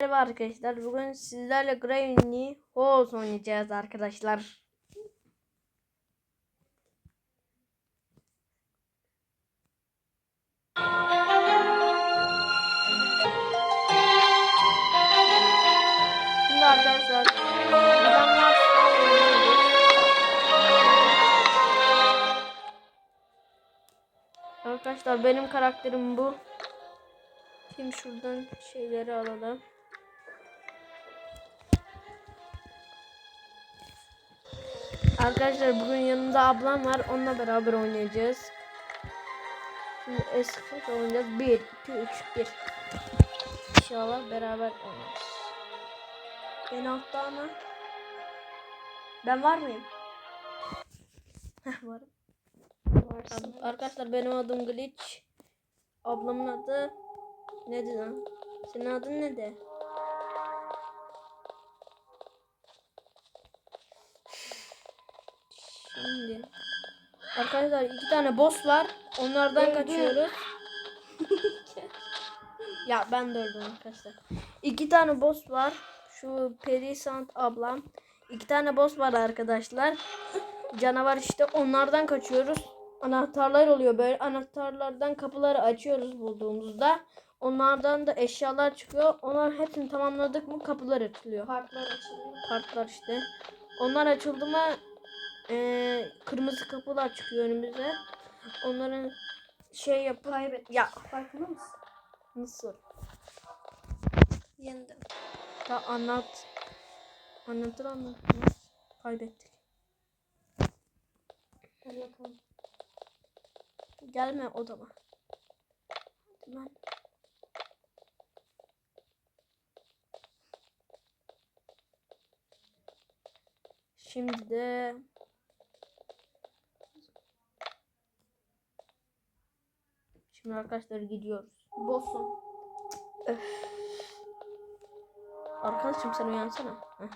Merhaba arkadaşlar. Bugün sizlerle Gravity Halls oynayacağız arkadaşlar. Şimdi arkadaşlar Arkadaşlar benim karakterim bu. Şimdi şuradan şeyleri alalım. Arkadaşlar bugün yanımda ablam var. Onunla beraber oynayacağız. Şimdi eski oynayacağız. 1, 2, 3, 1. İnşallah beraber oynarız. En altta ama. Ben var mıyım? Varım. Varsın. Arkadaşlar benim adım Glitch. Ablamın adı neydi lan? Senin adın ne Şimdi Arkadaşlar iki tane boss var. Onlardan Öldü. kaçıyoruz. ya ben de öldüm arkadaşlar. İki tane boss var. Şu Perisant ablam. İki tane boss var arkadaşlar. Canavar işte onlardan kaçıyoruz. Anahtarlar oluyor böyle. Anahtarlardan kapıları açıyoruz bulduğumuzda. Onlardan da eşyalar çıkıyor. Onlar hepsini tamamladık mı kapılar açılıyor. Parklar açılıyor. Kartlar işte. Onlar açıldı mı eee, kırmızı kapılar çıkıyor önümüze. Onların şey yapıp Kaybet. ya Farkında mısın? nasıl? Yendim. Ta anlat. Anlatır anlat. Kaybettik. Hadi bakalım. Gelme odama. Hadi lan. Şimdi de Şimdi arkadaşlar gidiyoruz. Boss'um. Arkadaşım sen uyansana. Heh.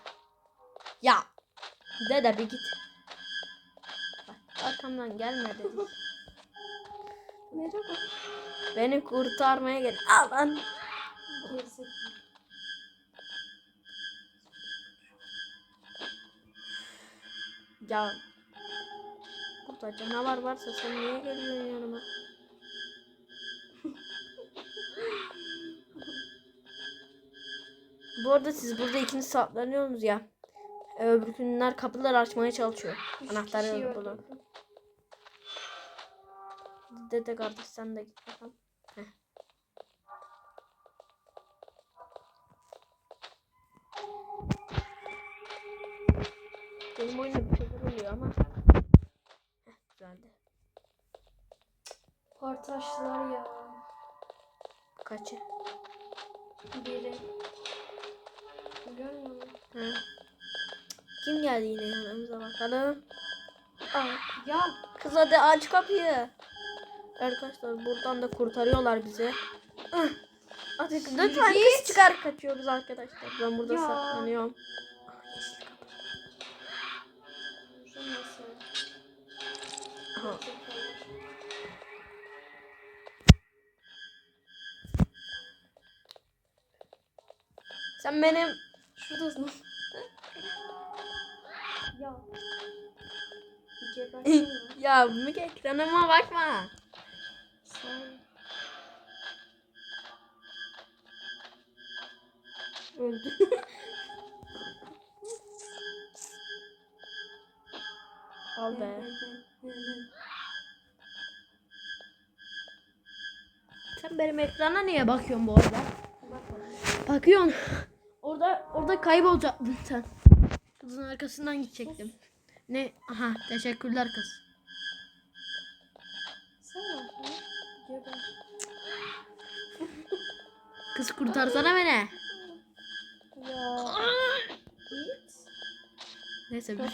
Ya. Dede bir git. Bak, arkamdan gelme dedi. Merhaba. Beni kurtarmaya gel. Al lan. Gerizekalı. Ya. Burada canavar varsa sen niye geliyorsun yanıma? Bu arada siz burada ikiniz saklanıyorsunuz ya. Öbürkünler kapıları açmaya çalışıyor. Üç Anahtarı yok bulun. Dede kardeş sen de git bakalım. Heh. Benim oyunda bir şeyler oluyor ama. Heh, güzeldi. Partaşlar ya. Kaçı? Biri. Kim geldi yine yanımıza bakalım. Aa, Ya. kız hadi aç kapıyı. Arkadaşlar buradan da kurtarıyorlar bizi. Ih, Hadi lütfen kız çıkar kaçıyoruz arkadaşlar. Ben burada Ya. saklanıyorum. Aha. Sen benim Şuradasın. ya. Ya Müge ekranıma bakma. Sen. Öldü. Al be. Sen benim ekrana niye bakıyorsun bu arada? Bakıyorsun. Orada kaybolacaktın sen. Kızın arkasından gidecektim. Ne? Aha teşekkürler kız. Kız kurtarsana beni. Neyse bir,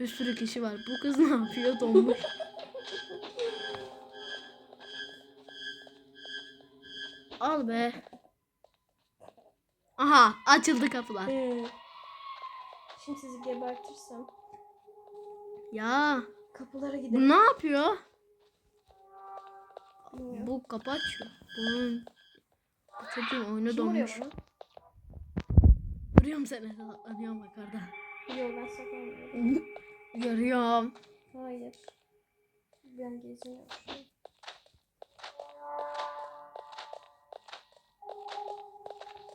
bir sürü kişi var. Bu kız ne yapıyor? Donmuş. Al be. Aha açıldı kapılar. Ee, Şimdi sizi gebertirsem Ya kapılara gidelim. bu ne yapıyor? Bilmiyorum. Bu kapı açıyor. Bunun bu çocuğun oyunu Kim donmuş. Görüyorum seni saklanıyorum bak orada. Yok ben saklanmıyorum. Görüyorum. Hayır. Ben geziniyorum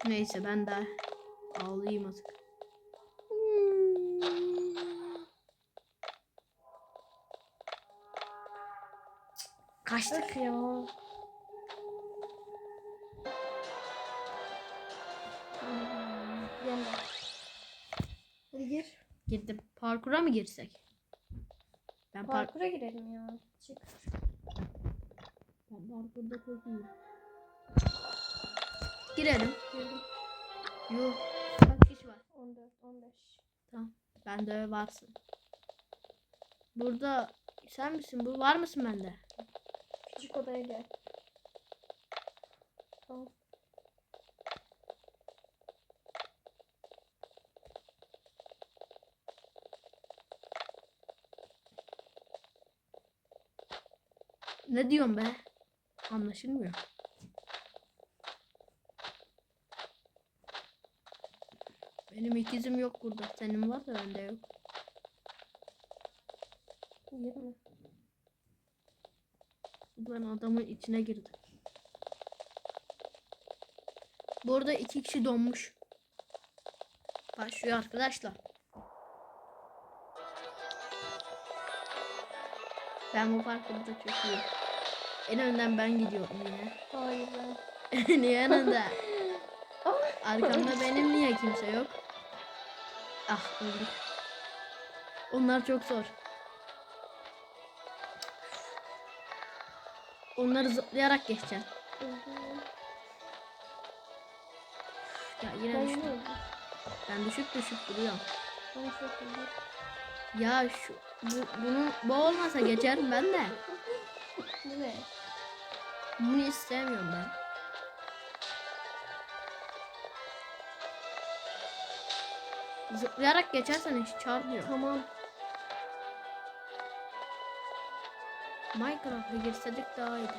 Neyse ben de ağlayayım artık. Kaçtık. Öf ya. Yandı. Hadi gir. Girdim. Parkura mı girsek? Ben park Parkura girelim ya. Çık. ben parkurda çok iyiyim. Girelim. Girdim. Yuh. Kaç kişi var? 14, 15. Tamam. Ben de varsın. Burada sen misin? Bu var mısın bende? Küçük odaya gel. Tamam. Ne diyorsun be? Anlaşılmıyor. Benim ikizim yok burada. Senin var da bende yok. 20. Ben adamın içine girdim. Burada iki kişi donmuş. Başlıyor arkadaşlar. Ben bu parkurda çok iyiyim. En önden ben gidiyorum yine. Hayır ben. niye en önde? Arkamda benim niye kimse yok? Ah öldük. Onlar çok zor. Onları zıplayarak geçeceksin. Öldüm. Ya yine düştüm. öldüm. Ben düşüp düşüp duruyorum. Öldüm. Ya şu bu, bunu bu olmasa geçerim ben de. Bu ne? Bunu istemiyorum ben. Zıplayarak geçersen hiç çarpmıyor. Tamam. Minecraft'a girseydik daha iyiydi.